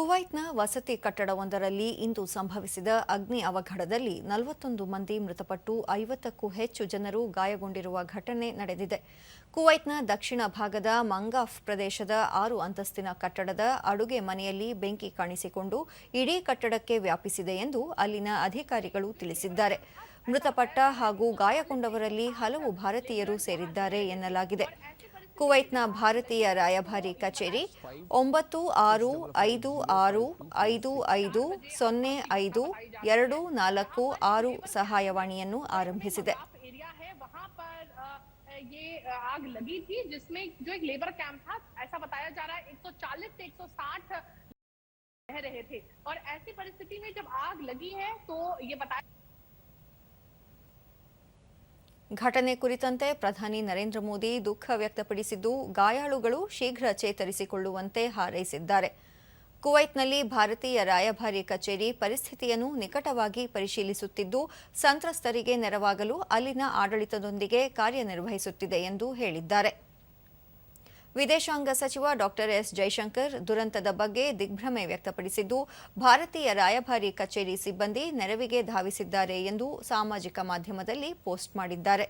ಕುವೈತ್ನ ವಸತಿ ಕಟ್ಟಡವೊಂದರಲ್ಲಿ ಇಂದು ಸಂಭವಿಸಿದ ಅಗ್ನಿ ಅವಘಡದಲ್ಲಿ ನಲವತ್ತೊಂದು ಮಂದಿ ಮೃತಪಟ್ಟು ಐವತ್ತಕ್ಕೂ ಹೆಚ್ಚು ಜನರು ಗಾಯಗೊಂಡಿರುವ ಘಟನೆ ನಡೆದಿದೆ. ಕುವೈತ್ನ ದಕ್ಷಿಣ ಭಾಗದ ಮಂಗಾಫ್ ಪ್ರದೇಶದ ಆರು ಅಂತಸ್ತಿನ ಕಟ್ಟಡದ ಅಡುಗೆ ಮನೆಯಲ್ಲಿ ಬೆಂಕಿ ಕಾಣಿಸಿಕೊಂಡು ಇಡೀ ಕಟ್ಟಡಕ್ಕೆ ವ್ಯಾಪಿಸಿದೆ ಎಂದು ಅಲ್ಲಿನ ಅಧಿಕಾರಿಗಳು ತಿಳಿಸಿದ್ದಾರೆ. ಮೃತಪಟ್ಟ ಹಾಗೂ ಗಾಯಗೊಂಡವರಲ್ಲಿ ಹಲವು ಭಾರತೀಯರು ಸೇರಿದ್ದಾರೆ ಎನ್ನಲಾಗಿದೆ. ಕುವೈತ್ನ ಭಾರತೀಯ ರಾಯಭಾರಿ ಕಚೇರಿ ಒಂಬತ್ತು ಆರು ಐದು ಆರು ಐದು ಐದು ಸೊನ್ನೆ ಐದು ಎರಡು ನಾಲ್ಕು ಆರು ಸಹಾಯವಾಣಿಯನ್ನು ಆರಂಭಿಸಿದೆ एरिया है वहां पर अ, ये अ, आग लगी थी जिसमें जो एक लेबर कैंप था ऐसा बताया जा रहा है 140 से 160 रह रहे थे और ऐसी परिस्थिति में जब आग लगी है तो ये बताया ಘಟನೆ ಕುರಿತಂತೆ ಪ್ರಧಾನಿ ನರೇಂದ್ರ ಮೋದಿ ದುಃಖ ವ್ಯಕ್ತಪಡಿಸಿದ್ದು, ಗಾಯಾಳುಗಳು ಶೀಘ್ರ ಚೇತರಿಸಿಕೊಳ್ಳುವಂತೆ ಹಾರೈಸಿದ್ದಾರೆ. ಕುವೈತ್ನಲ್ಲಿ ಭಾರತೀಯ ರಾಯಭಾರಿ ಕಚೇರಿ ಪರಿಸ್ಥಿತಿಯನ್ನು ನಿಕಟವಾಗಿ ಪರಿಶೀಲಿಸುತ್ತಿದ್ದು, ಸಂತ್ರಸ್ತರಿಗೆ ನೆರವಾಗಲು ಅಲ್ಲಿನ ಆಡಳಿತದೊಂದಿಗೆ ಕಾರ್ಯನಿರ್ವಹಿಸುತ್ತಿದೆ ಎಂದು ಹೇಳಿದ್ದಾರೆ. ವಿದೇಶಾಂಗ ಸಚಿವ ಡಾಕ್ಟರ್ ಎಸ್ ಜೈಶಂಕರ್ ದುರಂತದ ಬಗ್ಗೆ ದಿಗ್ಭ್ರಮೆ ವ್ಯಕ್ತಪಡಿಸಿದ್ದು, ಭಾರತೀಯ ರಾಯಭಾರಿ ಕಚೇರಿ ಸಿಬ್ಬಂದಿ ನೆರವಿಗೆ ಧಾವಿಸಿದ್ದಾರೆ ಎಂದು ಸಾಮಾಜಿಕ ಮಾಧ್ಯಮದಲ್ಲಿ ಪೋಸ್ಟ್ ಮಾಡಿದ್ದಾರೆ.